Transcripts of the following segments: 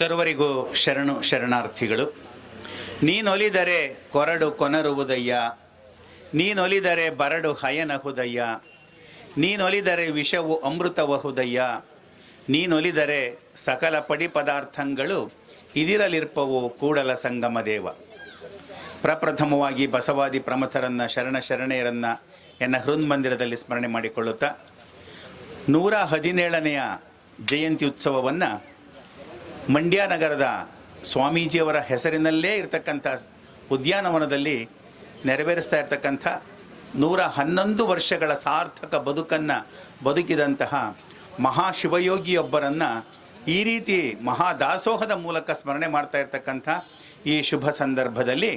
ಸರ್ವರಿಗೂ ಶರಣು ಶರಣಾರ್ಥಿಗಳು. ನೀನೊಲಿದರೆ ಕೊರಡು ಕೊನರುವುದಯ್ಯ. ನೀನೊಲಿದರೆ ಬರಡು ಹಯನಹುದಯ್ಯ. ನೀನೊಲಿದರೆ ವಿಷವು ಅಮೃತವಹುದಯ್ಯ. ನೀನೊಲಿದರೆ ಸಕಲ ಪಡಿ ಪದಾರ್ಥಗಳು ಇದಿರಲಿರ್ಪವು ಕೂಡಲ ಸಂಗಮ ದೇವ ಪ್ರಪ್ರಥಮವಾಗಿ ಬಸವಾದಿ ಪ್ರಮಥರನ್ನು ಶರಣ ಶರಣೆಯರನ್ನು ಎನ್ನ ಹೃನ್ಮಂದಿರದಲ್ಲಿ ಸ್ಮರಣೆ ಮಾಡಿಕೊಳ್ಳುತ್ತಾ ನೂರ ಹದಿನೇಳನೆಯ ಜಯಂತಿ ಉತ್ಸವವನ್ನು ಮಂಡ್ಯ ನಗರದ ಸ್ವಾಮೀಜಿಯವರ ಹೆಸರಿನಲ್ಲೇ ಇರತಕ್ಕಂಥ ಉದ್ಯಾನವನದಲ್ಲಿ ನೆರವೇರಿಸ್ತಾ ಇರತಕ್ಕಂಥ ನೂರ ಹನ್ನೊಂದು ವರ್ಷಗಳ ಸಾರ್ಥಕ ಬದುಕನ್ನು ಬದುಕಿದಂತಹ ಮಹಾಶಿವಯೋಗಿಯೊಬ್ಬರನ್ನು ಈ ರೀತಿ ಮಹಾದಾಸೋಹದ ಮೂಲಕ ಸ್ಮರಣೆ ಮಾಡ್ತಾ ಇರತಕ್ಕಂಥ ಈ ಶುಭ ಸಂದರ್ಭದಲ್ಲಿ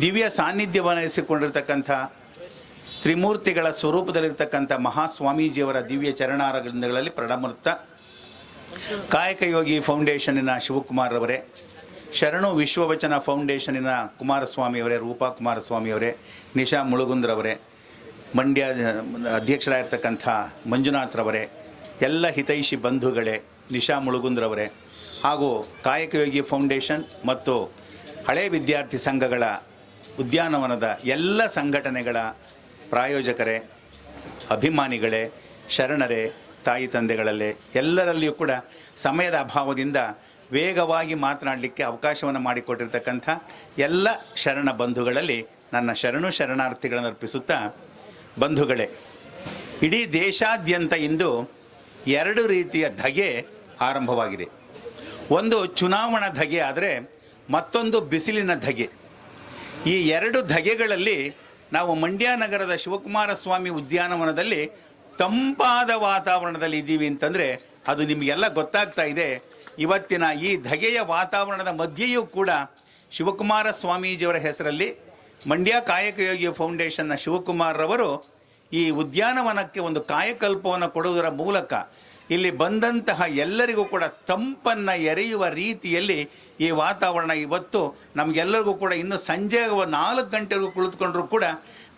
ದಿವ್ಯ ಸಾನ್ನಿಧ್ಯವನ್ನಿಸಿಕೊಂಡಿರ್ತಕ್ಕಂಥ ತ್ರಿಮೂರ್ತಿಗಳ ಸ್ವರೂಪದಲ್ಲಿರ್ತಕ್ಕಂಥ ಮಹಾಸ್ವಾಮೀಜಿಯವರ ದಿವ್ಯ ಚರಣಾರಗಳಿಂದಗಳಲ್ಲಿ ಪ್ರಣಮೃತ ಕಾಯಕ ಯೋಗಿ ಫೌಂಡೇಶನಿನ ಶಿವಕುಮಾರ್ ಅವರೇ ಶರಣು ವಿಶ್ವವಚನ ಫೌಂಡೇಶನಿನ ಕುಮಾರಸ್ವಾಮಿಯವರೇ, ರೂಪಾ ಕುಮಾರಸ್ವಾಮಿಯವರೇ, ನಿಶಾ ಮುಳುಗುಂದ್ರವರೇ, ಮಂಡ್ಯ ಅಧ್ಯಕ್ಷರಾಗಿರ್ತಕ್ಕಂಥ ಮಂಜುನಾಥ್ರವರೇ, ಎಲ್ಲ ಹಿತೈಷಿ ಬಂಧುಗಳೇ, ನಿಶಾ ಮುಳುಗುಂದ್ರವರೇ ಹಾಗೂ ಕಾಯಕ ಯೋಗಿ ಫೌಂಡೇಶನ್ ಮತ್ತು ಹಳೆ ವಿದ್ಯಾರ್ಥಿ ಸಂಘಗಳ ಉದ್ಯಾನವನದ ಎಲ್ಲ ಸಂಘಟನೆಗಳ ಪ್ರಾಯೋಜಕರೇ, ಅಭಿಮಾನಿಗಳೇ, ಶರಣರೇ ತಾಯಿ ತಂದೆಗಳಲ್ಲೇ ಎಲ್ಲರಲ್ಲಿಯೂ ಕೂಡ ಸಮಯದ ಅಭಾವದಿಂದ ವೇಗವಾಗಿ ಮಾತನಾಡಲಿಕ್ಕೆ ಅವಕಾಶವನ್ನು ಮಾಡಿಕೊಟ್ಟಿರ್ತಕ್ಕಂಥ ಎಲ್ಲ ಶರಣ ಬಂಧುಗಳಲ್ಲಿ ನನ್ನ ಶರಣು ಶರಣಾರ್ಥಿಗಳನ್ನು ಅರ್ಪಿಸುತ್ತಾ, ಬಂಧುಗಳೇ, ಇಡೀ ದೇಶಾದ್ಯಂತ ಇಂದು ಎರಡು ರೀತಿಯ ಧಗೆ ಆರಂಭವಾಗಿದೆ. ಒಂದು ಚುನಾವಣಾ ಧಗೆ ಆದರೆ ಮತ್ತೊಂದು ಬಿಸಿಲಿನ ಧಗೆ. ಈ ಎರಡು ಧಗೆಗಳಲ್ಲಿ ನಾವು ಮಂಡ್ಯ ನಗರದ ಶಿವಕುಮಾರ ಸ್ವಾಮಿ ಉದ್ಯಾನವನದಲ್ಲಿ ತಂಪಾದ ವಾತಾವರಣದಲ್ಲಿ ಇದ್ದೀವಿ ಅಂತಂದರೆ ಅದು ನಿಮಗೆಲ್ಲ ಗೊತ್ತಾಗ್ತಾ ಇದೆ. ಇವತ್ತಿನ ಈ ಧಗೆಯ ವಾತಾವರಣದ ಮಧ್ಯೆಯೂ ಕೂಡ ಶಿವಕುಮಾರ ಸ್ವಾಮೀಜಿಯವರ ಹೆಸರಲ್ಲಿ ಮಂಡ್ಯ ಕಾಯಕ ಯೋಗಿ ಫೌಂಡೇಶನ್ನ ಶಿವಕುಮಾರ್ ರವರು ಈ ಉದ್ಯಾನವನಕ್ಕೆ ಒಂದು ಕಾಯಕಲ್ಪವನ್ನು ಕೊಡುವುದರ ಮೂಲಕ ಇಲ್ಲಿ ಬಂದಂತಹ ಎಲ್ಲರಿಗೂ ಕೂಡ ತಂಪನ್ನು ಎರೆಯುವ ರೀತಿಯಲ್ಲಿ ಈ ವಾತಾವರಣ ಇವತ್ತು ನಮಗೆಲ್ಲರಿಗೂ ಕೂಡ ಇನ್ನು ಸಂಜೆ ನಾಲ್ಕು ಗಂಟೆಗೂ ಕುಳಿತುಕೊಂಡ್ರೂ ಕೂಡ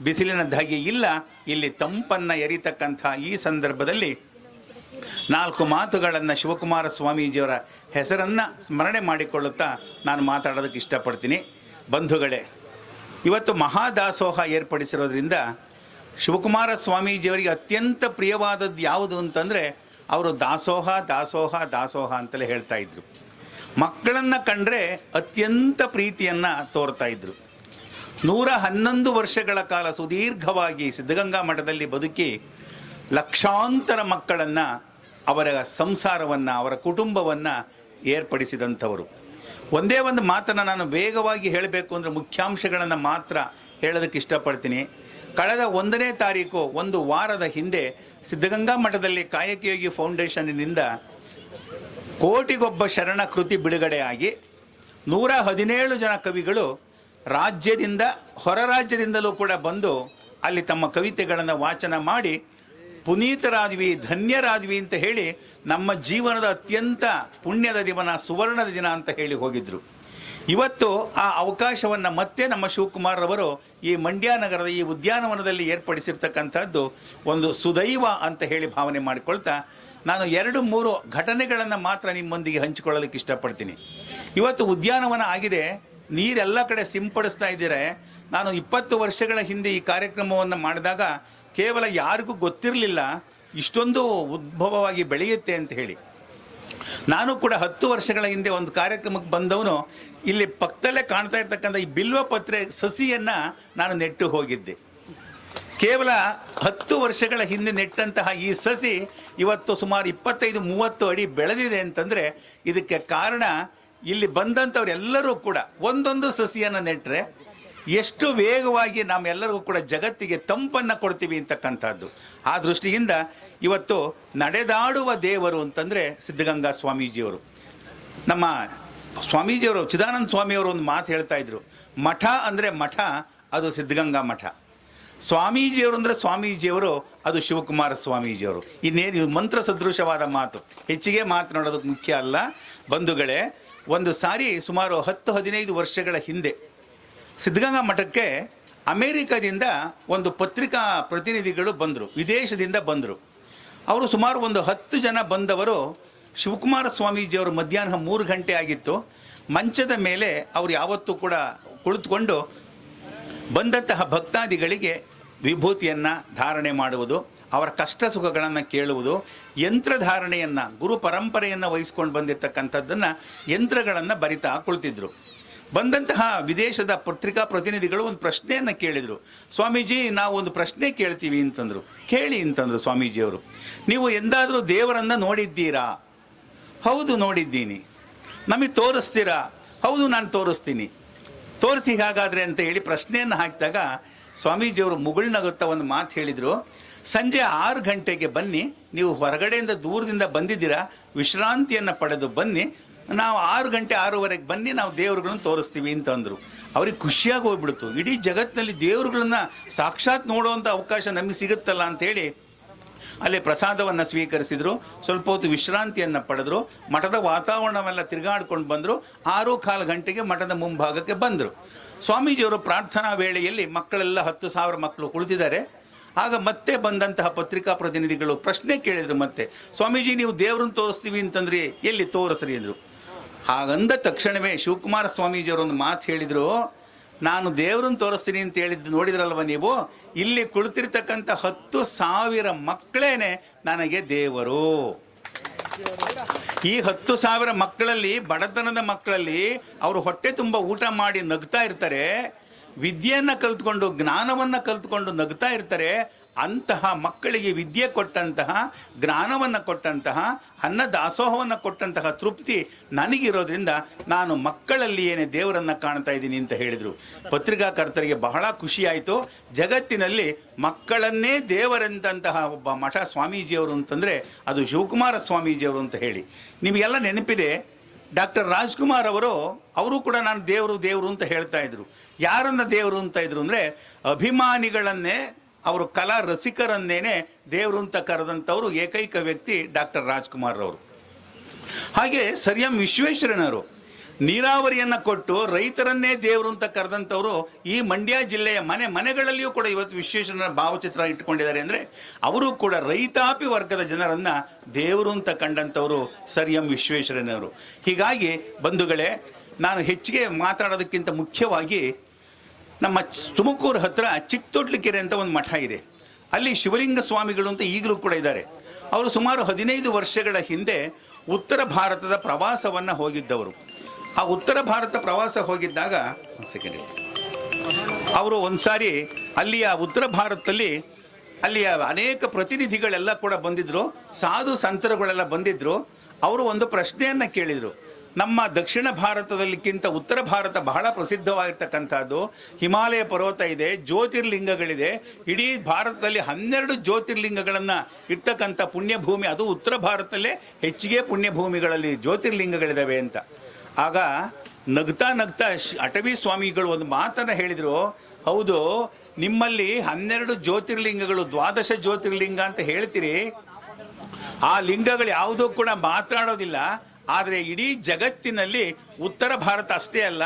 ಬಿಸಿಲಿನ ಧಗೆ ಇಲ್ಲ, ಇಲ್ಲಿ ತಂಪನ್ನು ಎರಿತಕ್ಕಂಥ ಈ ಸಂದರ್ಭದಲ್ಲಿ ನಾಲ್ಕು ಮಾತುಗಳನ್ನು ಶಿವಕುಮಾರ ಸ್ವಾಮೀಜಿಯವರ ಹೆಸರನ್ನು ಸ್ಮರಣೆ ಮಾಡಿಕೊಳ್ಳುತ್ತಾ ನಾನು ಮಾತಾಡೋದಕ್ಕೆ ಇಷ್ಟಪಡ್ತೀನಿ. ಬಂಧುಗಳೇ, ಇವತ್ತು ಮಹಾದಾಸೋಹ ಏರ್ಪಡಿಸಿರೋದ್ರಿಂದ ಶಿವಕುಮಾರ ಸ್ವಾಮೀಜಿಯವರಿಗೆ ಅತ್ಯಂತ ಪ್ರಿಯವಾದದ್ದು ಯಾವುದು ಅಂತಂದರೆ, ಅವರು ದಾಸೋಹ ದಾಸೋಹ ದಾಸೋಹ ಅಂತಲೇ ಹೇಳ್ತಾ ಇದ್ರು. ಮಕ್ಕಳನ್ನು ಕಂಡ್ರೆ ಅತ್ಯಂತ ಪ್ರೀತಿಯನ್ನು ತೋರ್ತಾ ಇದ್ರು. ನೂರ ಹನ್ನೊಂದು ವರ್ಷಗಳ ಕಾಲ ಸುದೀರ್ಘವಾಗಿ ಸಿದ್ಧಗಂಗಾ ಮಠದಲ್ಲಿ ಬದುಕಿ ಲಕ್ಷಾಂತರ ಮಕ್ಕಳನ್ನು ಅವರ ಸಂಸಾರವನ್ನು, ಅವರ ಕುಟುಂಬವನ್ನು ಏರ್ಪಡಿಸಿದಂಥವರು. ಒಂದೇ ಒಂದು ಮಾತನ್ನು ನಾನು ವೇಗವಾಗಿ ಹೇಳಬೇಕು ಅಂದರೆ ಮುಖ್ಯಾಂಶಗಳನ್ನು ಮಾತ್ರ ಹೇಳೋದಕ್ಕೆ ಇಷ್ಟಪಡ್ತೀನಿ. ಕಳೆದ ಒಂದನೇ ತಾರೀಕು, ಒಂದು ವಾರದ ಹಿಂದೆ ಸಿದ್ಧಗಂಗಾ ಮಠದಲ್ಲಿ ಕಾಯಕಯೋಗಿ ಫೌಂಡೇಶನ್ನಿಂದ ಕೋಟಿಗೊಬ್ಬ ಶರಣ ಕೃತಿ ಬಿಡುಗಡೆಯಾಗಿ ನೂರ ಹದಿನೇಳು ಜನ ಕವಿಗಳು ರಾಜ್ಯದಿಂದ ಹೊರ ರಾಜ್ಯದಿಂದಲೂ ಕೂಡ ಬಂದು ಅಲ್ಲಿ ತಮ್ಮ ಕವಿತೆಗಳನ್ನು ವಾಚನ ಮಾಡಿ, ಪುನೀತರಾದ್ವಿ, ಧನ್ಯರಾದ್ವಿ ಅಂತ ಹೇಳಿ ನಮ್ಮ ಜೀವನದ ಅತ್ಯಂತ ಪುಣ್ಯದ ದಿನ ಸುವರ್ಣದ ದಿನ ಅಂತ ಹೇಳಿ ಹೋಗಿದ್ರು. ಇವತ್ತು ಆ ಅವಕಾಶವನ್ನು ಮತ್ತೆ ನಮ್ಮ ಶಿವಕುಮಾರ್ ರವರು ಈ ಮಂಡ್ಯ ನಗರದ ಈ ಉದ್ಯಾನವನದಲ್ಲಿ ಏರ್ಪಡಿಸಿರ್ತಕ್ಕಂಥದ್ದು ಒಂದು ಸುದೈವ ಅಂತ ಹೇಳಿ ಭಾವನೆ ಮಾಡಿಕೊಳ್ತಾ, ನಾನು ಎರಡು ಮೂರು ಘಟನೆಗಳನ್ನು ಮಾತ್ರ ನಿಮ್ಮೊಂದಿಗೆ ಹಂಚಿಕೊಳ್ಳಲಿಕ್ಕೆ ಇಷ್ಟಪಡ್ತೀನಿ. ಇವತ್ತು ಉದ್ಯಾನವನ ಆಗಿದೆ ನೀರೆಲ್ಲ ಕಡೆ ಸಿಂಪಡಿಸ್ತಾ ಇದ್ದೀರೆ, ನಾನು ಇಪ್ಪತ್ತು ವರ್ಷಗಳ ಹಿಂದೆ ಈ ಕಾರ್ಯಕ್ರಮವನ್ನು ಮಾಡಿದಾಗ ಕೇವಲ ಯಾರಿಗೂ ಗೊತ್ತಿರಲಿಲ್ಲ ಇಷ್ಟೊಂದು ಉದ್ಭವವಾಗಿ ಬೆಳೆಯುತ್ತೆ ಅಂತ ಹೇಳಿ. ನಾನು ಕೂಡ ಹತ್ತು ವರ್ಷಗಳ ಹಿಂದೆ ಒಂದು ಕಾರ್ಯಕ್ರಮಕ್ಕೆ ಬಂದವನು, ಇಲ್ಲಿ ಪಕ್ಕದಲ್ಲೇ ಕಾಣ್ತಾ ಇರ್ತಕ್ಕಂಥ ಈ ಬಿಲ್ವ ಪತ್ರೆ ಸಸಿಯನ್ನು ನಾನು ನೆಟ್ಟು ಹೋಗಿದ್ದೆ. ಕೇವಲ ಹತ್ತು ವರ್ಷಗಳ ಹಿಂದೆ ನೆಟ್ಟಂತಹ ಈ ಸಸಿ ಇವತ್ತು ಸುಮಾರು ಇಪ್ಪತ್ತೈದು, ಮೂವತ್ತು ಅಡಿ ಬೆಳೆದಿದೆ ಅಂತಂದರೆ ಇದಕ್ಕೆ ಕಾರಣ ಇಲ್ಲಿ ಬಂದಂಥವರೆಲ್ಲರೂ ಕೂಡ ಒಂದೊಂದು ಸಸಿಯನ್ನು ನೆಟ್ಟರೆ ಎಷ್ಟು ವೇಗವಾಗಿ ನಮ್ಮೆಲ್ಲರಿಗೂ ಕೂಡ ಜಗತ್ತಿಗೆ ತಂಪನ್ನು ಕೊಡ್ತೀವಿ ಅಂತಕ್ಕಂಥದ್ದು. ಆ ದೃಷ್ಟಿಯಿಂದ ಇವತ್ತು ನಡೆದಾಡುವ ದೇವರು ಅಂತಂದರೆ ಸಿದ್ಧಗಂಗಾ ಸ್ವಾಮೀಜಿಯವರು. ನಮ್ಮ ಸ್ವಾಮೀಜಿಯವರು, ಚಿದಾನಂದ ಸ್ವಾಮಿಯವರು ಒಂದು ಮಾತು ಹೇಳ್ತಾ ಇದ್ರು. ಮಠ ಅಂದರೆ ಮಠ, ಅದು ಸಿದ್ಧಗಂಗಾ ಮಠ. ಸ್ವಾಮೀಜಿಯವರು ಅಂದರೆ ಸ್ವಾಮೀಜಿಯವರು, ಅದು ಶಿವಕುಮಾರ ಸ್ವಾಮೀಜಿಯವರು. ಇನ್ನೇನು ಮಂತ್ರ ಸದೃಶವಾದ ಮಾತು. ಹೆಚ್ಚಿಗೆ ಮಾತನಾಡೋದಕ್ಕೆ ಮುಖ್ಯ ಅಲ್ಲ. ಬಂಧುಗಳೇ ಒಂದು ಸಾರಿ ಸುಮಾರು ಹತ್ತು ಹದಿನೈದು ವರ್ಷಗಳ ಹಿಂದೆ ಸಿದ್ಧಗಂಗಾ ಮಠಕ್ಕೆ ಅಮೇರಿಕಾದಿಂದ ಒಂದು ಪತ್ರಿಕಾ ಪ್ರತಿನಿಧಿಗಳು ಬಂದರು, ವಿದೇಶದಿಂದ ಬಂದರು. ಅವರು ಸುಮಾರು ಒಂದು ಹತ್ತು ಜನ ಬಂದವರು ಶಿವಕುಮಾರ ಸ್ವಾಮೀಜಿಯವರು ಮಧ್ಯಾಹ್ನ ಮೂರು ಗಂಟೆ ಆಗಿತ್ತು. ಮಂಚದ ಮೇಲೆ ಅವರು ಯಾವತ್ತೂ ಕೂಡ ಕುಳಿತುಕೊಂಡು ಬಂದಂತಹ ಭಕ್ತಾದಿಗಳಿಗೆ ವಿಭೂತಿಯನ್ನು ಧಾರಣೆ ಮಾಡುವುದು. ಅವರ ಕಷ್ಟ ಸುಖಗಳನ್ನು ಕೇಳುವುದು, ಯಂತ್ರಧಾರಣೆಯನ್ನು, ಗುರು ಪರಂಪರೆಯನ್ನು ವಹಿಸ್ಕೊಂಡು ಬಂದಿರತಕ್ಕಂಥದ್ದನ್ನು ಯಂತ್ರಗಳನ್ನು ಬರಿತಾ ಕುಳಿತಿದ್ರು. ಬಂದಂತಹ ವಿದೇಶದ ಪತ್ರಿಕಾ ಪ್ರತಿನಿಧಿಗಳು ಒಂದು ಪ್ರಶ್ನೆಯನ್ನು ಕೇಳಿದರು. ಸ್ವಾಮೀಜಿ, ನಾವು ಒಂದು ಪ್ರಶ್ನೆ ಕೇಳ್ತೀವಿ ಅಂತಂದರು. ಕೇಳಿ ಅಂತಂದರು ಸ್ವಾಮೀಜಿಯವರು. ನೀವು ಎಂದಾದರೂ ದೇವರನ್ನು ನೋಡಿದ್ದೀರಾ? ಹೌದು, ನೋಡಿದ್ದೀನಿ. ನಮಗೆ ತೋರಿಸ್ತೀರಾ? ಹೌದು, ನಾನು ತೋರಿಸ್ತೀನಿ. ತೋರಿಸಿ ಹಾಗಾದರೆ ಅಂತ ಹೇಳಿ ಪ್ರಶ್ನೆಯನ್ನು ಹಾಕಿದಾಗ ಸ್ವಾಮೀಜಿಯವರು ಮುಗುಳ್ನಗುತ್ತಾ ಒಂದು ಮಾತು ಹೇಳಿದರು. ಸಂಜೆ ಆರು ಗಂಟೆಗೆ ಬನ್ನಿ. ನೀವು ಹೊರಗಡೆಯಿಂದ ದೂರದಿಂದ ಬಂದಿದ್ದೀರಾ, ವಿಶ್ರಾಂತಿಯನ್ನು ಪಡೆದು ಬನ್ನಿ. ನಾವು ಆರು ಗಂಟೆ ಆರೂವರೆಗೆ ಬನ್ನಿ, ನಾವು ದೇವರುಗಳನ್ನು ತೋರಿಸ್ತೀವಿ ಅಂತಂದರು ಅವ್ರಿಗೆ ಖುಷಿಯಾಗಿ ಹೋಗ್ಬಿಡ್ತು ಇಡೀ ಜಗತ್ತಿನಲ್ಲಿ ದೇವರುಗಳನ್ನ ಸಾಕ್ಷಾತ್ ನೋಡುವಂಥ ಅವಕಾಶ ನಮಗೆ ಸಿಗುತ್ತಲ್ಲ ಅಂತೇಳಿ ಅಲ್ಲಿ ಪ್ರಸಾದವನ್ನು ಸ್ವೀಕರಿಸಿದ್ರು. ಸ್ವಲ್ಪ ಹೊತ್ತು ವಿಶ್ರಾಂತಿಯನ್ನು ಪಡೆದ್ರು. ಮಠದ ವಾತಾವರಣವೆಲ್ಲ ತಿರುಗಾಡ್ಕೊಂಡು ಬಂದರು. ಆರು ಕಾಲು ಗಂಟೆಗೆ ಮಠದ ಮುಂಭಾಗಕ್ಕೆ ಬಂದರು. ಸ್ವಾಮೀಜಿಯವರು ಪ್ರಾರ್ಥನಾ ವೇಳೆಯಲ್ಲಿ ಮಕ್ಕಳೆಲ್ಲ ಹತ್ತು ಸಾವಿರ ಮಕ್ಕಳು ಕುಳಿತಿದ್ದಾರೆ. ಆಗ ಮತ್ತೆ ಬಂದಂತಹ ಪತ್ರಿಕಾ ಪ್ರತಿನಿಧಿಗಳು ಪ್ರಶ್ನೆ ಕೇಳಿದರು ಮತ್ತೆ, ಸ್ವಾಮೀಜಿ ನೀವು ದೇವ್ರನ್ನ ತೋರಿಸ್ತೀವಿ ಅಂತಂದ್ರಿ ಎಲ್ಲಿ ತೋರಿಸ್ರಿ ಅಂದರು. ಹಾಗಂದ ತಕ್ಷಣವೇ ಶಿವಕುಮಾರ ಸ್ವಾಮೀಜಿಯವರು ಒಂದು ಮಾತು ಹೇಳಿದರು, ನಾನು ದೇವ್ರನ್ನ ತೋರಿಸ್ತೀನಿ ಅಂತ ಹೇಳಿದ್ದು ನೋಡಿದ್ರಲ್ವ ನೀವು? ಇಲ್ಲಿ ಕುಳಿತಿರ್ತಕ್ಕಂಥ ಹತ್ತು ಸಾವಿರ ಮಕ್ಕಳೇನೆ ನನಗೆ ದೇವರು. ಈ ಹತ್ತು ಸಾವಿರ ಮಕ್ಕಳಲ್ಲಿ, ಬಡತನದ ಮಕ್ಕಳಲ್ಲಿ, ಅವರು ಹೊಟ್ಟೆ ತುಂಬ ಊಟ ಮಾಡಿ ನಗ್ತಾ ಇರ್ತಾರೆ ವಿದ್ಯೆಯನ್ನು ಕಲ್ತ್ಕೊಂಡು, ಜ್ಞಾನವನ್ನು ಕಲ್ತ್ಕೊಂಡು ನಗ್ತಾ ಇರ್ತಾರೆ, ಅಂತಹ ಮಕ್ಕಳಿಗೆ ವಿದ್ಯೆ ಕೊಟ್ಟಂತಹ, ಜ್ಞಾನವನ್ನು ಕೊಟ್ಟಂತಹ, ಅನ್ನ ದಾಸೋಹವನ್ನು ಕೊಟ್ಟಂತಹ ತೃಪ್ತಿ ನನಗಿರೋದ್ರಿಂದ ನಾನು ಮಕ್ಕಳಲ್ಲಿ ಏನೇ ದೇವರನ್ನು ಕಾಣ್ತಾ ಇದ್ದೀನಿ ಅಂತ ಹೇಳಿದರು. ಪತ್ರಿಕಾಕರ್ತರಿಗೆ ಬಹಳ ಖುಷಿಯಾಯಿತು. ಜಗತ್ತಿನಲ್ಲಿ ಮಕ್ಕಳನ್ನೇ ದೇವರೆಂದಂತಹ ಒಬ್ಬ ಮಠ ಸ್ವಾಮೀಜಿಯವರು ಅಂತಂದರೆ ಅದು ಶಿವಕುಮಾರ ಸ್ವಾಮೀಜಿಯವರು ಅಂತ ಹೇಳಿ. ನಿಮಗೆಲ್ಲ ನೆನಪಿದೆ, ಡಾಕ್ಟರ್ ರಾಜ್ಕುಮಾರ್ ಅವರು ಅವರು ಕೂಡ ನಾನು ದೇವರು ದೇವರು ಅಂತ ಹೇಳ್ತಾ ಇದ್ರು. ಯಾರನ್ನ ದೇವರು ಅಂತ ಇದ್ರು ಅಂದರೆ ಅಭಿಮಾನಿಗಳನ್ನೇ, ಅವರು ಕಲಾ ರಸಿಕರನ್ನೇನೆ ದೇವರು ಅಂತ ಕರೆದಂಥವ್ರು ಏಕೈಕ ವ್ಯಕ್ತಿ ಡಾಕ್ಟರ್ ರಾಜ್ಕುಮಾರ್ ಅವರು ಹಾಗೆ ಸರ್ ಎಂ ವಿಶ್ವೇಶ್ವರನವರು, ನೀರಾವರಿಯನ್ನು ಕೊಟ್ಟು ರೈತರನ್ನೇ ದೇವರು ಅಂತ ಕರೆದಂಥವರು ಈ ಮಂಡ್ಯ ಜಿಲ್ಲೆಯ ಮನೆ ಮನೆಗಳಲ್ಲಿಯೂ ಕೂಡ ಇವತ್ತು ವಿಶ್ವೇಶ್ವರನ ಭಾವಚಿತ್ರ ಇಟ್ಕೊಂಡಿದ್ದಾರೆ ಅಂದರೆ ಅವರು ಕೂಡ ರೈತಾಪಿ ವರ್ಗದ ಜನರನ್ನು ದೇವರು ಅಂತ ಕಂಡಂಥವರು ಸರ್ ಎಂ ವಿಶ್ವೇಶ್ವರನವರು. ಹೀಗಾಗಿ ಬಂಧುಗಳೇ, ನಾನು ಹೆಚ್ಚಿಗೆ ಮಾತಾಡೋದಕ್ಕಿಂತ ಮುಖ್ಯವಾಗಿ ನಮ್ಮ ತುಮಕೂರು ಹತ್ರ ಚಿಕ್ಕತೊಟ್ಲಕೆರೆ ಅಂತ ಒಂದು ಮಠ ಇದೆ. ಅಲ್ಲಿ ಶಿವಲಿಂಗ ಸ್ವಾಮಿಗಳು ಅಂತ ಈಗಲೂ ಕೂಡ ಇದ್ದಾರೆ. ಅವರು ಸುಮಾರು ಹದಿನೈದು ವರ್ಷಗಳ ಹಿಂದೆ ಉತ್ತರ ಭಾರತದ ಪ್ರವಾಸವನ್ನು ಹೋಗಿದ್ದವರು. ಆ ಉತ್ತರ ಭಾರತ ಪ್ರವಾಸ ಹೋಗಿದ್ದಾಗ ಒಂದು ಸೆಕೆಂಡ್ ಅವರು ಒಂದ್ಸಾರಿ ಅಲ್ಲಿಯ ಉತ್ತರ ಭಾರತದಲ್ಲಿ ಅಲ್ಲಿಯ ಅನೇಕ ಪ್ರತಿನಿಧಿಗಳೆಲ್ಲ ಕೂಡ ಬಂದಿದ್ರು. ಸಾಧು ಸಂತರುಗಳೆಲ್ಲ ಬಂದಿದ್ರು. ಅವರು ಒಂದು ಪ್ರಶ್ನೆಯನ್ನು ಕೇಳಿದರು. ನಮ್ಮ ದಕ್ಷಿಣ ಭಾರತದಲ್ಲಿಕ್ಕಿಂತ ಉತ್ತರ ಭಾರತ ಬಹಳ ಪ್ರಸಿದ್ಧವಾಗಿರ್ತಕ್ಕಂಥದ್ದು ಹಿಮಾಲಯ ಪರ್ವತ ಇದೆ, ಜ್ಯೋತಿರ್ಲಿಂಗಗಳಿದೆ. ಇಡೀ ಭಾರತದಲ್ಲಿ ಹನ್ನೆರಡು ಜ್ಯೋತಿರ್ಲಿಂಗಗಳನ್ನು ಇರ್ತಕ್ಕಂಥ ಪುಣ್ಯಭೂಮಿ, ಅದು ಉತ್ತರ ಭಾರತದಲ್ಲೇ ಹೆಚ್ಚಿಗೆ ಪುಣ್ಯಭೂಮಿಗಳಲ್ಲಿ ಜ್ಯೋತಿರ್ಲಿಂಗಗಳಿದ್ದಾವೆ ಅಂತ. ಆಗ ನಗ್ತಾ ನಗ್ತಾ ಅಟವಿ ಸ್ವಾಮಿಗಳು ಒಂದು ಮಾತನ್ನು ಹೇಳಿದರು, ಹೌದು, ನಿಮ್ಮಲ್ಲಿ ಹನ್ನೆರಡು ಜ್ಯೋತಿರ್ಲಿಂಗಗಳು ದ್ವಾದಶ ಜ್ಯೋತಿರ್ಲಿಂಗ ಅಂತ ಹೇಳ್ತೀರಿ. ಆ ಲಿಂಗಗಳು ಯಾವುದೂ ಕೂಡ ಮಾತಾಡೋದಿಲ್ಲ ಆದರೆ ಇಡೀ ಜಗತ್ತಿನಲ್ಲಿ ಉತ್ತರ ಭಾರತ ಅಷ್ಟೇ ಅಲ್ಲ,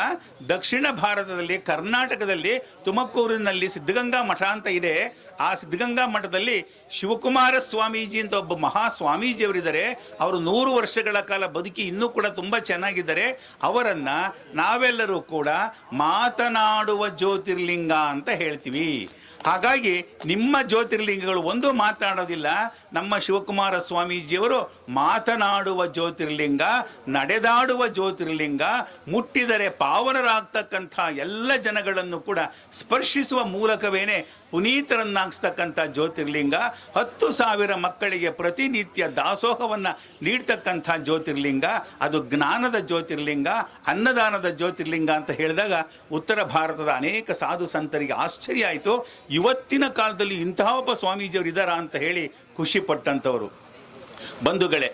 ದಕ್ಷಿಣ ಭಾರತದಲ್ಲಿ, ಕರ್ನಾಟಕದಲ್ಲಿ ತುಮಕೂರಿನಲ್ಲಿ ಸಿದ್ಧಗಂಗಾ ಮಠ ಅಂತ ಇದೆ. ಆ ಸಿದ್ಧಗಂಗಾ ಮಠದಲ್ಲಿ ಶಿವಕುಮಾರ ಸ್ವಾಮೀಜಿ ಅಂತ ಒಬ್ಬ ಮಹಾ ಸ್ವಾಮೀಜಿಯವರಿದ್ದಾರೆ ಅವರು ನೂರು ವರ್ಷಗಳ ಕಾಲ ಬದುಕಿ ಇನ್ನೂ ಕೂಡ ತುಂಬ ಚೆನ್ನಾಗಿದ್ದಾರೆ. ಅವರನ್ನು ನಾವೆಲ್ಲರೂ ಕೂಡ ಮಾತನಾಡುವ ಜ್ಯೋತಿರ್ಲಿಂಗ ಅಂತ ಹೇಳ್ತೀವಿ. ಹಾಗಾಗಿ ನಿಮ್ಮ ಜ್ಯೋತಿರ್ಲಿಂಗಗಳು ಒಂದು ಮಾತನಾಡೋದಿಲ್ಲ ನಮ್ಮ ಶಿವಕುಮಾರ ಸ್ವಾಮೀಜಿಯವರು ಮಾತನಾಡುವ ಜ್ಯೋತಿರ್ಲಿಂಗ, ನಡೆದಾಡುವ ಜ್ಯೋತಿರ್ಲಿಂಗ, ಮುಟ್ಟಿದರೆ ಪಾವನರಾಗ್ತಕ್ಕಂಥ ಎಲ್ಲ ಜನಗಳನ್ನು ಕೂಡ ಸ್ಪರ್ಶಿಸುವ ಮೂಲಕವೇನೆ ಪುನೀತರನ್ನಾಗಿಸ್ತಕ್ಕಂಥ ಜ್ಯೋತಿರ್ಲಿಂಗ ಹತ್ತು ಸಾವಿರ ಮಕ್ಕಳಿಗೆ ಪ್ರತಿನಿತ್ಯ ದಾಸೋಹವನ್ನು ನೀಡ್ತಕ್ಕಂಥ ಜ್ಯೋತಿರ್ಲಿಂಗ, ಅದು ಜ್ಞಾನದ ಜ್ಯೋತಿರ್ಲಿಂಗ, ಅನ್ನದಾನದ ಜ್ಯೋತಿರ್ಲಿಂಗ ಅಂತ ಹೇಳಿದಾಗ ಉತ್ತರ ಭಾರತದ ಅನೇಕ ಸಾಧು ಸಂತರಿಗೆ ಆಶ್ಚರ್ಯ ಆಯಿತು. ಇವತ್ತಿನ ಕಾಲದಲ್ಲಿ ಇಂತಹ ಒಬ್ಬ ಸ್ವಾಮೀಜಿಯವರು ಇದ್ದಾರಾ ಅಂತ ಹೇಳಿ ಖುಷಿ ಪಟ್ಟಂಥವರು. ಬಂಧುಗಳೇ,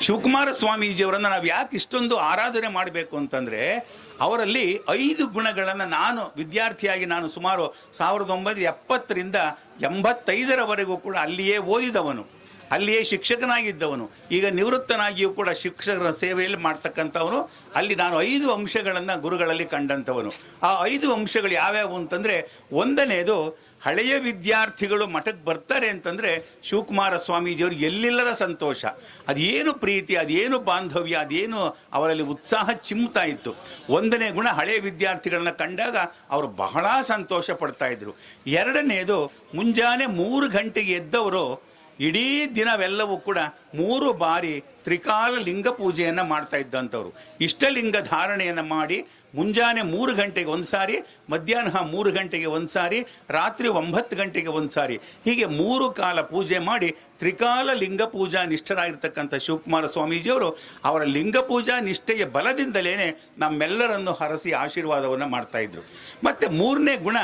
ಶಿವಕುಮಾರ ಸ್ವಾಮೀಜಿಯವರನ್ನು ನಾವು ಯಾಕೆ ಇಷ್ಟೊಂದು ಆರಾಧನೆ ಮಾಡಬೇಕು ಅಂತಂದರೆ ಅವರಲ್ಲಿ ಐದು ಗುಣಗಳನ್ನು ನಾನು ವಿದ್ಯಾರ್ಥಿಯಾಗಿ ನಾನು ಸುಮಾರು ಸಾವಿರದ ಒಂಬೈನೂರ ಎಪ್ಪತ್ತರಿಂದ ಎಂಬತ್ತೈದರವರೆಗೂ ಕೂಡ ಅಲ್ಲಿಯೇ ಓದಿದವನು. ಅಲ್ಲಿಯೇ ಶಿಕ್ಷಕನಾಗಿದ್ದವನು. ಈಗ ನಿವೃತ್ತನಾಗಿಯೂ ಕೂಡ ಶಿಕ್ಷಕರ ಸೇವೆಯಲ್ಲಿ ಮಾಡ್ತಕ್ಕಂಥವನು. ಅಲ್ಲಿ ನಾನು ಐದು ಅಂಶಗಳನ್ನು ಗುರುಗಳಲ್ಲಿ ಕಂಡಂಥವನು. ಆ ಐದು ಅಂಶಗಳು ಯಾವ್ಯಾವು ಅಂತಂದರೆ ಒಂದನೇದು ಹಳೆಯ ವಿದ್ಯಾರ್ಥಿಗಳು ಮಠಕ್ಕೆ ಬರ್ತಾರೆ ಅಂತಂದರೆ ಶಿವಕುಮಾರ ಸ್ವಾಮೀಜಿಯವರು ಎಲ್ಲಿಲ್ಲದ ಸಂತೋಷ. ಅದೇನು ಪ್ರೀತಿ, ಅದೇನು ಬಾಂಧವ್ಯ, ಅದೇನು ಅವರಲ್ಲಿ ಉತ್ಸಾಹ ಚಿಮ್ತಾ ಇತ್ತು. ಒಂದನೇ ಗುಣ ಹಳೆಯ ವಿದ್ಯಾರ್ಥಿಗಳನ್ನ ಕಂಡಾಗ ಅವರು ಬಹಳ ಸಂತೋಷ ಪಡ್ತಾ ಇದ್ರು. ಎರಡನೇದು ಮುಂಜಾನೆ ಮೂರು ಗಂಟೆಗೆ ಎದ್ದವರು ಇಡೀ ದಿನವೆಲ್ಲವೂ ಕೂಡ ಮೂರು ಬಾರಿ ತ್ರಿಕಾಲ ಲಿಂಗ ಪೂಜೆಯನ್ನು ಮಾಡ್ತಾ ಇದ್ದಂಥವ್ರು. ಇಷ್ಟಲಿಂಗ ಧಾರಣೆಯನ್ನು ಮಾಡಿ ಮುಂಜಾನೆ ಮೂರು ಗಂಟೆಗೆ ಒಂದು ಸಾರಿ, ಮಧ್ಯಾಹ್ನ ಮೂರು ಗಂಟೆಗೆ ಒಂದು ಸಾರಿ, ರಾತ್ರಿ ಒಂಬತ್ತು ಗಂಟೆಗೆ ಒಂದು ಸಾರಿ. ಹೀಗೆ ಮೂರು ಕಾಲ ಪೂಜೆ ಮಾಡಿ ತ್ರಿಕಾಲ ಲಿಂಗ ಪೂಜಾ ನಿಷ್ಠರಾಗಿರ್ತಕ್ಕಂಥ ಶಿವಕುಮಾರ ಸ್ವಾಮೀಜಿಯವರು ಅವರ ಲಿಂಗ ಪೂಜಾ ನಿಷ್ಠೆಯ ಬಲದಿಂದಲೇ ನಮ್ಮೆಲ್ಲರನ್ನು ಹರಸಿ ಆಶೀರ್ವಾದವನ್ನು ಮಾಡ್ತಾಯಿದ್ರು ಮತ್ತು ಮೂರನೇ ಗುಣ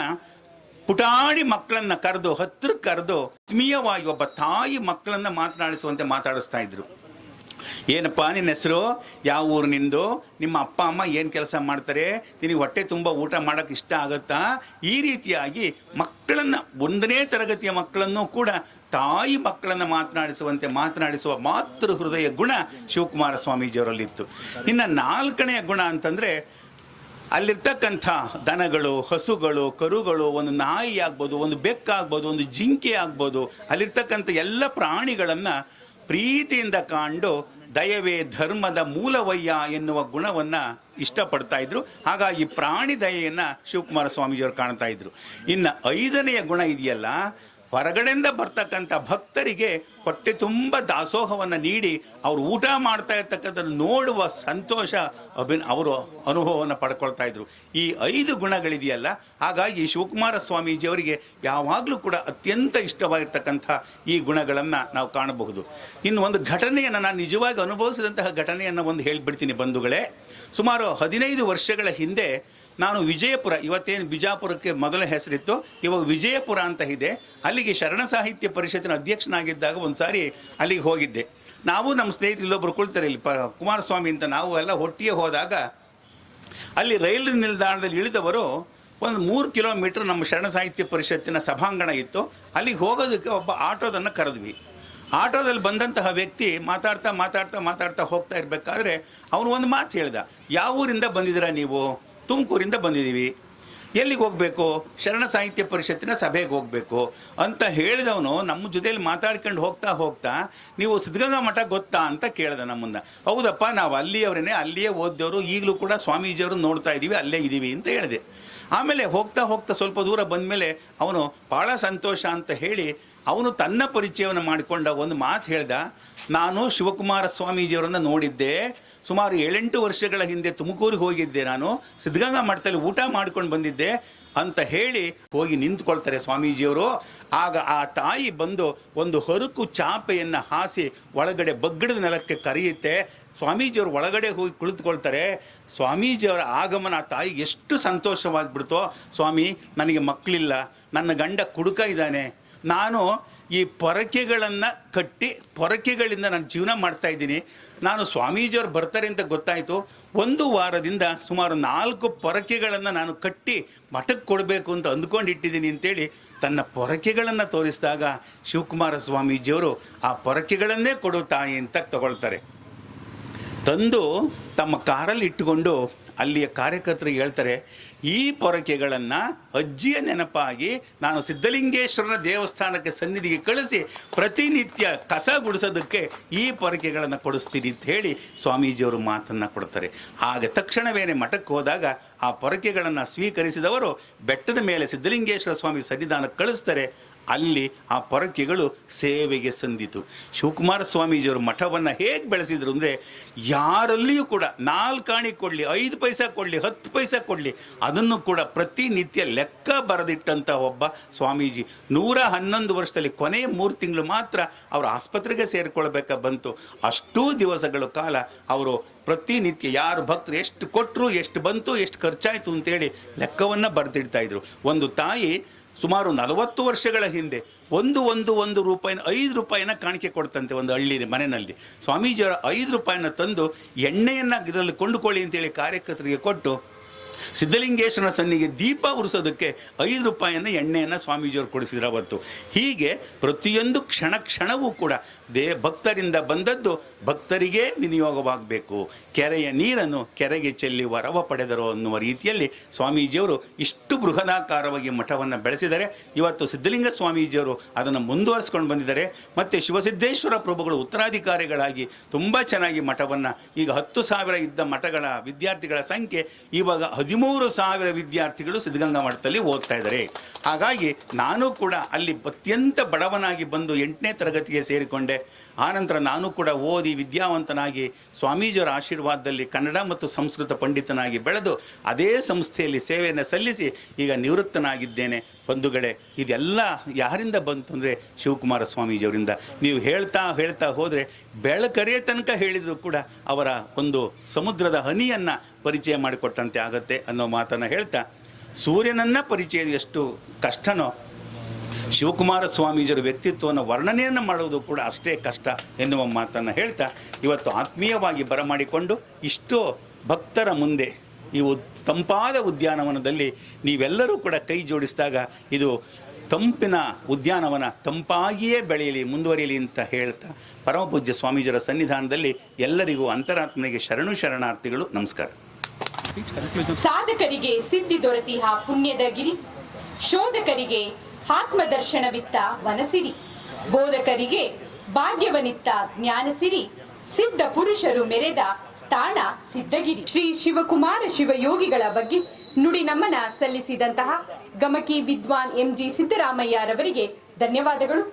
ಪುಟಾಣಿ ಮಕ್ಕಳನ್ನ ಕರೆದು ಹತ್ರ ಕರೆದು, ಆತ್ಮೀಯವಾಗಿ ಒಬ್ಬ ತಾಯಿ ಮಕ್ಕಳನ್ನ ಮಾತನಾಡಿಸುವಂತೆ ಮಾತಾಡಿಸ್ತಾ ಇದ್ರು. ಏನಪ್ಪ ನಿನ್ನ ಹೆಸರು? ಯಾವ ಊರು ನಿಂದು? ನಿಮ್ಮ ಅಪ್ಪ, ಅಮ್ಮ ಏನು ಕೆಲಸ ಮಾಡ್ತಾರೆ? ನಿನಗೆ ಹೊಟ್ಟೆ ತುಂಬ ಊಟ ಮಾಡೋಕೆ ಇಷ್ಟ ಆಗುತ್ತಾ? ಈ ರೀತಿಯಾಗಿ ಮಕ್ಕಳನ್ನು, ಒಂದನೇ ತರಗತಿಯ ಮಕ್ಕಳನ್ನು ಕೂಡ ತಾಯಿ ಮಕ್ಕಳನ್ನು ಮಾತನಾಡಿಸುವಂತೆ ಮಾತನಾಡಿಸುವ ಮಾತೃ ಹೃದಯ ಗುಣ ಶಿವಕುಮಾರ ಸ್ವಾಮೀಜಿಯವರಲ್ಲಿತ್ತು ಇನ್ನು ನಾಲ್ಕನೆಯ ಗುಣ ಅಂತಂದರೆ ಅಲ್ಲಿರ್ತಕ್ಕಂಥ ದನಗಳು, ಹಸುಗಳು, ಕರುಗಳು, ಒಂದು ನಾಯಿ ಆಗ್ಬೋದು, ಒಂದು ಬೆಕ್ಕಾಗ್ಬೋದು ಒಂದು ಜಿಂಕೆ ಆಗ್ಬೋದು, ಅಲ್ಲಿರ್ತಕ್ಕಂಥ ಎಲ್ಲ ಪ್ರಾಣಿಗಳನ್ನು ಪ್ರೀತಿಯಿಂದ ಕಾಂಡು ದಯವೇ ಧರ್ಮದ ಮೂಲವಯ್ಯ ಎನ್ನುವ ಗುಣವನ್ನು ಇಷ್ಟಪಡ್ತಾ ಇದ್ರು. ಹಾಗಾಗಿ ಪ್ರಾಣಿ ದಯೆಯನ್ನು ಶಿವಕುಮಾರ ಸ್ವಾಮೀಜಿಯವರು ಕಾಣ್ತಾ ಇದ್ರು. ಇನ್ನು ಐದನೆಯ ಗುಣ ಇದೆಯಲ್ಲ ಹೊರಗಡೆಯಿಂದ ಬರ್ತಕ್ಕಂಥ ಭಕ್ತರಿಗೆ ಹೊಟ್ಟೆ ತುಂಬ ದಾಸೋಹವನ್ನು ನೀಡಿ ಅವರು ಊಟ ಮಾಡ್ತಾ ಇರ್ತಕ್ಕಂಥದ್ದು ನೋಡುವ ಸಂತೋಷ ಅಭಿನ್ ಅವರು ಅನುಭವವನ್ನು ಪಡ್ಕೊಳ್ತಾ ಇದ್ರು. ಈ ಐದು ಗುಣಗಳಿದೆಯಲ್ಲ, ಹಾಗಾಗಿ ಶಿವಕುಮಾರ ಸ್ವಾಮೀಜಿಯವರಿಗೆ ಯಾವಾಗಲೂ ಕೂಡ ಅತ್ಯಂತ ಇಷ್ಟವಾಗಿರ್ತಕ್ಕಂಥ ಈ ಗುಣಗಳನ್ನು ನಾವು ಕಾಣಬಹುದು. ಇನ್ನು ಒಂದು ಘಟನೆಯನ್ನು ನಾನು ನಿಜವಾಗಿ ಅನುಭವಿಸಿದಂತಹ ಘಟನೆಯನ್ನು ಒಂದು ಹೇಳಿಬಿಡ್ತೀನಿ ಬಂಧುಗಳೇ. ಸುಮಾರು ಹದಿನೈದು ವರ್ಷಗಳ ಹಿಂದೆ ನಾನು ವಿಜಯಪುರ, ಇವತ್ತೇನು ಬಿಜಾಪುರಕ್ಕೆ ಮೊದಲ ಹೆಸರಿತ್ತು, ಇವಾಗ ವಿಜಯಪುರ ಅಂತ ಇದೆ. ಅಲ್ಲಿಗೆ ಶರಣ ಸಾಹಿತ್ಯ ಪರಿಷತ್ತಿನ ಅಧ್ಯಕ್ಷನಾಗಿದ್ದಾಗ ಒಂದು ಸಾರಿ ಅಲ್ಲಿಗೆ ಹೋಗಿದ್ದೆ. ನಾವು ನಮ್ಮ ಸ್ನೇಹಿತರು ಇಲ್ಲೊಬ್ಬರು ಕುಳ್ತಾರೆ ಇಲ್ಲಿ, ಪ, ಕುಮಾರಸ್ವಾಮಿ ಅಂತ ನಾವು ಎಲ್ಲ ಒಟ್ಟಿಗೆ ಹೋದಾಗ ಅಲ್ಲಿ ರೈಲು ನಿಲ್ದಾಣದಲ್ಲಿ ಇಳಿದವರು ಒಂದು ಮೂರು ಕಿಲೋಮೀಟ್ರ್ ನಮ್ಮ ಶರಣ ಸಾಹಿತ್ಯ ಪರಿಷತ್ತಿನ ಸಭಾಂಗಣ ಇತ್ತು. ಅಲ್ಲಿಗೆ ಹೋಗೋದಕ್ಕೆ ಒಬ್ಬ ಆಟೋದನ್ನು ಕರೆದ್ವಿ. ಆಟೋದಲ್ಲಿ ಬಂದಂತಹ ವ್ಯಕ್ತಿ ಮಾತಾಡ್ತಾ ಮಾತಾಡ್ತಾ ಮಾತಾಡ್ತಾ ಹೋಗ್ತಾ ಇರಬೇಕಾದ್ರೆ ಅವನು ಒಂದು ಮಾತು ಹೇಳ್ದ, ಯಾವ ಊರಿಂದ ಬಂದಿದ್ದೀರಾ ನೀವು? ತುಮಕೂರಿಂದ ಬಂದಿದ್ದೀವಿ. ಎಲ್ಲಿಗೆ ಹೋಗಬೇಕು? ಶರಣ ಸಾಹಿತ್ಯ ಪರಿಷತ್ತಿನ ಸಭೆಗೆ ಹೋಗಬೇಕು. ಅಂತ ಹೇಳಿದವನು ನಮ್ಮ ಜೊತೆಯಲ್ಲಿ ಮಾತಾಡ್ಕೊಂಡು ಹೋಗ್ತಾ ಹೋಗ್ತಾ, ನೀವು ಸಿದ್ಧಗಂಗಾ ಮಠ ಗೊತ್ತಾ? ಅಂತ ಕೇಳಿದ ನಮ್ಮನ್ನು. ಹೌದಪ್ಪ, ನಾವು ಅಲ್ಲಿಯವರೇ ಅಲ್ಲಿಯೇ ಓದ್ದವರು, ಈಗಲೂ ಕೂಡ ಸ್ವಾಮೀಜಿಯವರು ನೋಡ್ತಾ ಇದ್ದೀವಿ ಅಲ್ಲೇ ಇದ್ದೀವಿ ಅಂತ ಹೇಳಿದೆ. ಆಮೇಲೆ ಹೋಗ್ತಾ ಹೋಗ್ತಾ ಸ್ವಲ್ಪ ದೂರ ಬಂದಮೇಲೆ ಅವನು ಭಾಳ ಸಂತೋಷ ಅಂತ ಹೇಳಿ ಅವನು ತನ್ನ ಪರಿಚಯವನ್ನು ಮಾಡಿಕೊಂಡ ಒಂದು ಮಾತು ಹೇಳ್ದ, ನಾನು ಶಿವಕುಮಾರ ಸ್ವಾಮೀಜಿಯವರನ್ನು ನೋಡಿದ್ದೆ. ಸುಮಾರು ಏಳೆಂಟು ವರ್ಷಗಳ ಹಿಂದೆ ತುಮಕೂರಿಗೆ ಹೋಗಿದ್ದೆ ನಾನು. ಸಿದ್ಧಗಂಗಾ ಮಠದಲ್ಲಿ ಊಟ ಮಾಡ್ಕೊಂಡು ಬಂದಿದ್ದೆ. ಅಂತ ಹೇಳಿ ಹೋಗಿ ನಿಂತ್ಕೊಳ್ತಾರೆ ಸ್ವಾಮೀಜಿಯವರು. ಆಗ ಆ ತಾಯಿ ಬಂದು ಒಂದು ಹರುಕು ಚಾಪೆಯನ್ನು ಹಾಸಿ ಒಳಗಡೆ ಬಗ್ಗಡದ ನೆಲಕ್ಕೆ ಕರೆಯುತ್ತೆ. ಸ್ವಾಮೀಜಿಯವರು ಒಳಗಡೆ ಹೋಗಿ ಕುಳಿತುಕೊಳ್ತಾರೆ. ಸ್ವಾಮೀಜಿಯವರ ಆಗಮನ ಆ ತಾಯಿಗೆ ಎಷ್ಟು ಸಂತೋಷವಾಗಿಬಿಡ್ತೋ. ಸ್ವಾಮಿ, ನನಗೆ ಮಕ್ಕಳಿಲ್ಲ. ನನ್ನ ಗಂಡ ಕುಡುಕ ಇದ್ದಾನೆ. ನಾನು ಈ ಪೊರಕೆಗಳನ್ನು ಕಟ್ಟಿ, ಪೊರಕೆಗಳಿಂದ ನಾನು ಜೀವನ ಮಾಡ್ತಾ ಇದ್ದೀನಿ. ನಾನು ಸ್ವಾಮೀಜಿಯವ್ರು ಬರ್ತಾರೆ ಅಂತ ಗೊತ್ತಾಯಿತು. ಒಂದು ವಾರದಿಂದ ಸುಮಾರು ನಾಲ್ಕು ಪೊರಕೆಗಳನ್ನು ನಾನು ಕಟ್ಟಿ ಮಠಕ್ಕೆ ಕೊಡಬೇಕು ಅಂತ ಅಂದ್ಕೊಂಡು ಇಟ್ಟಿದ್ದೀನಿ ಅಂತೇಳಿ ತನ್ನ ಪೊರಕೆಗಳನ್ನು ತೋರಿಸಿದಾಗ ಶಿವಕುಮಾರ ಸ್ವಾಮೀಜಿಯವರು ಆ ಪೊರಕೆಗಳನ್ನೇ ಕೊಡು ತಾಯಿ ಅಂತ ತಗೊಳ್ತಾರೆ. ತಂದು ತಮ್ಮ ಕಾರಲ್ಲಿ ಇಟ್ಟುಕೊಂಡು ಅಲ್ಲಿಯ ಕಾರ್ಯಕರ್ತರಿಗೆ ಹೇಳ್ತಾರೆ ಈ ಪೊರಕೆಗಳನ್ನು ಅಜ್ಜಿಯ ನೆನಪಾಗಿ ನಾನು ಸಿದ್ಧಲಿಂಗೇಶ್ವರನ ದೇವಸ್ಥಾನಕ್ಕೆ ಸನ್ನಿಧಿಗೆ ಕಳಿಸಿ ಪ್ರತಿನಿತ್ಯ ಕಸ ಗುಡಿಸೋದಕ್ಕೆ ಈ ಪೊರಕೆಗಳನ್ನು ಕೊಡಿಸ್ತೀನಿ ಅಂತ ಹೇಳಿ ಸ್ವಾಮೀಜಿಯವರು ಮಾತನ್ನು ಕೊಡ್ತಾರೆ. ಹಾಗೆ ತಕ್ಷಣವೇನೆ ಮಠಕ್ಕೆ ಹೋದಾಗ ಆ ಪೊರಕೆಗಳನ್ನು ಸ್ವೀಕರಿಸಿದವರು ಬೆಟ್ಟದ ಮೇಲೆ ಸಿದ್ಧಲಿಂಗೇಶ್ವರ ಸ್ವಾಮಿ ಸನ್ನಿಧಾನಕ್ಕೆ ಕಳಿಸ್ತಾರೆ. ಅಲ್ಲಿ ಆ ಪೊರಕೆಗಳು ಸೇವೆಗೆ ಸಂದಿತು. ಶಿವಕುಮಾರ ಸ್ವಾಮೀಜಿಯವರು ಮಠವನ್ನು ಹೇಗೆ ಬೆಳೆಸಿದ್ರು ಅಂದರೆ ಯಾರಲ್ಲಿಯೂ ಕೂಡ ನಾಲ್ಕಾಣಿ ಕೊಡಲಿ, ಐದು ಪೈಸಾ ಕೊಡಲಿ, ಹತ್ತು ಪೈಸಾ ಕೊಡಲಿ ಅದನ್ನು ಕೂಡ ಪ್ರತಿನಿತ್ಯ ಲೆಕ್ಕ ಬರೆದಿಟ್ಟಂಥ ಒಬ್ಬ ಸ್ವಾಮೀಜಿ. ನೂರ ಹನ್ನೊಂದು ವರ್ಷದಲ್ಲಿ ಕೊನೆಯ ಮೂರು ತಿಂಗಳು ಮಾತ್ರ ಅವರು ಆಸ್ಪತ್ರೆಗೆ ಸೇರಿಕೊಳ್ಬೇಕಾ ಬಂತು. ಅಷ್ಟೂ ದಿವಸಗಳ ಕಾಲ ಅವರು ಪ್ರತಿನಿತ್ಯ ಯಾರು ಭಕ್ತರು ಎಷ್ಟು ಕೊಟ್ಟರು ಎಷ್ಟು ಬಂತು, ಎಷ್ಟು ಖರ್ಚಾಯಿತು ಅಂತೇಳಿ ಲೆಕ್ಕವನ್ನು ಬರೆದಿಡ್ತಾ ಇದ್ರು. ಒಂದು ತಾಯಿ ಸುಮಾರು ನಲವತ್ತು ವರ್ಷಗಳ ಹಿಂದೆ ಒಂದು ಒಂದು ಒಂದು ರೂಪಾಯಿನ, ಐದು ರೂಪಾಯಿನ ಕಾಣಿಕೆ ಕೊಡ್ತಂತೆ ಒಂದು ಹಳ್ಳಿ ಮನೆಯಲ್ಲಿ. ಸ್ವಾಮೀಜಿಯವರ ಐದು ರೂಪಾಯಿನ ತಂದು ಎಣ್ಣೆಯನ್ನು ಇದರಲ್ಲಿ ಕೊಂಡುಕೊಳ್ಳಿ ಅಂತೇಳಿ ಕಾರ್ಯಕರ್ತರಿಗೆ ಕೊಟ್ಟು ಸಿದ್ಧಲಿಂಗೇಶ್ವರನ ಸನ್ನಿಗೆ ದೀಪ ಉರಿಸೋದಕ್ಕೆ ಐದು ರೂಪಾಯಿಯನ್ನು ಎಣ್ಣೆಯನ್ನು ಸ್ವಾಮೀಜಿಯವರು ಕೊಡಿಸಿದ್ರು ಅವತ್ತು. ಹೀಗೆ ಪ್ರತಿಯೊಂದು ಕ್ಷಣ ಕ್ಷಣವೂ ಕೂಡ ದೇ ಭಕ್ತರಿಂದ ಬಂದದ್ದು ಭಕ್ತರಿಗೆ ವಿನಿಯೋಗವಾಗಬೇಕು. ಕೆರೆಯ ನೀರನ್ನು ಕೆರೆಗೆ ಚೆಲ್ಲಿ ವರವ ಪಡೆದರು ಅನ್ನುವ ರೀತಿಯಲ್ಲಿ ಸ್ವಾಮೀಜಿಯವರು ಇಷ್ಟು ಬೃಹದಾಕಾರವಾಗಿ ಮಠವನ್ನು ಬೆಳೆಸಿದರೆ ಇವತ್ತು ಸಿದ್ಧಲಿಂಗ ಸ್ವಾಮೀಜಿಯವರು ಅದನ್ನು ಮುಂದುವರಿಸ್ಕೊಂಡು ಬಂದಿದ್ದಾರೆ. ಮತ್ತು ಶಿವಸಿದ್ದೇಶ್ವರ ಪ್ರಭುಗಳು ಉತ್ತರಾಧಿಕಾರಿಗಳಾಗಿ ತುಂಬ ಚೆನ್ನಾಗಿ ಮಠವನ್ನು ಈಗ ಹತ್ತು ಸಾವಿರ ಇದ್ದ ಮಠಗಳ ವಿದ್ಯಾರ್ಥಿಗಳ ಸಂಖ್ಯೆ ಇವಾಗ ಹದಿಮೂರು ಸಾವಿರ ವಿದ್ಯಾರ್ಥಿಗಳು ಸಿದ್ಧಗಂಗಾ ಮಠದಲ್ಲಿ ಓದ್ತಾ ಇದ್ದಾರೆ. ಹಾಗಾಗಿ ನಾನು ಕೂಡ ಅಲ್ಲಿ ಅತ್ಯಂತ ಬಡವನಾಗಿ ಬಂದು ಎಂಟನೇ ತರಗತಿಗೆ ಸೇರಿಕೊಂಡೆ. ಆನಂತರ ನಾನು ಕೂಡ ಓದಿ ವಿದ್ಯಾವಂತನಾಗಿ ಸ್ವಾಮೀಜಿಯವರ ಆಶೀರ್ವಾದದಲ್ಲಿ ಕನ್ನಡ ಮತ್ತು ಸಂಸ್ಕೃತ ಪಂಡಿತನಾಗಿ ಬೆಳೆದು ಅದೇ ಸಂಸ್ಥೆಯಲ್ಲಿ ಸೇವೆಯನ್ನು ಸಲ್ಲಿಸಿ ಈಗ ನಿವೃತ್ತನಾಗಿದ್ದೇನೆ. ಬಂಧುಗಳೇ, ಇದೆಲ್ಲ ಯಾರಿಂದ ಬಂತು ಅಂದರೆ ಶಿವಕುಮಾರ ಸ್ವಾಮೀಜಿಯವರಿಂದ. ನೀವು ಹೇಳ್ತಾ ಹೇಳ್ತಾ ಹೋದರೆ ಬೆಳಕರೆಯ ತನಕ ಹೇಳಿದರೂ ಕೂಡ ಅವರ ಒಂದು ಸಮುದ್ರದ ಹನಿಯನ್ನು ಪರಿಚಯ ಮಾಡಿಕೊಟ್ಟಂತೆ ಆಗುತ್ತೆ ಅನ್ನೋ ಮಾತನ್ನು ಹೇಳ್ತಾ, ಸೂರ್ಯನನ್ನು ಪರಿಚಯ ಎಷ್ಟು ಕಷ್ಟನೋ ಶಿವಕುಮಾರ ಸ್ವಾಮೀಜಿಯರ ವ್ಯಕ್ತಿತ್ವವನ್ನು ವರ್ಣನೆಯನ್ನು ಮಾಡುವುದು ಕೂಡ ಅಷ್ಟೇ ಕಷ್ಟ ಎನ್ನುವ ಮಾತನ್ನು ಹೇಳ್ತಾ ಇವತ್ತು ಆತ್ಮೀಯವಾಗಿ ಬರಮಾಡಿಕೊಂಡು ಇಷ್ಟೋ ಭಕ್ತರ ಮುಂದೆ ಈ ತಂಪಾದ ಉದ್ಯಾನವನದಲ್ಲಿ ನೀವೆಲ್ಲರೂ ಕೂಡ ಕೈ ಜೋಡಿಸಿದಾಗ ಇದು ತಂಪಿನ ಉದ್ಯಾನವನ ತಂಪಾಗಿಯೇ ಬೆಳೆಯಲಿ, ಮುಂದುವರಿಯಲಿ ಅಂತ ಹೇಳ್ತಾ ಪರಮಪೂಜ್ಯ ಸ್ವಾಮೀಜಿಯರ ಸನ್ನಿಧಾನದಲ್ಲಿ ಎಲ್ಲರಿಗೂ ಅಂತರಾತ್ಮನಿಗೆ ಶರಣು ಶರಣಾರ್ಥಿಗಳು ನಮಸ್ಕಾರ. ಸಾಧಕರಿಗೆ ಸಿದ್ಧಿ ದೊರೆತಿಹ ಪುಣ್ಯದ ಗಿರಿ. ಶೋಧಕರಿಗೆ ಆತ್ಮದರ್ಶನವಿತ್ತ ವನಸಿರಿ. ಬೋಧಕರಿಗೆ ಭಾಗ್ಯವನಿತ್ತ ಜ್ಞಾನಸಿರಿ. ಸಿದ್ಧ ಪುರುಷರು ಮೆರೆದ ತಾಣ ಸಿದ್ಧಗಿರಿ. ಶ್ರೀ ಶಿವಕುಮಾರ ಶಿವಯೋಗಿಗಳ ಬಗ್ಗೆ ನುಡಿ ನಮನ ಸಲ್ಲಿಸಿದಂತಹ ಗಮಕಿ ವಿದ್ವಾನ್ ಎಂಜಿ ಸಿದ್ದರಾಮಯ್ಯರವರಿಗೆ ಧನ್ಯವಾದಗಳು.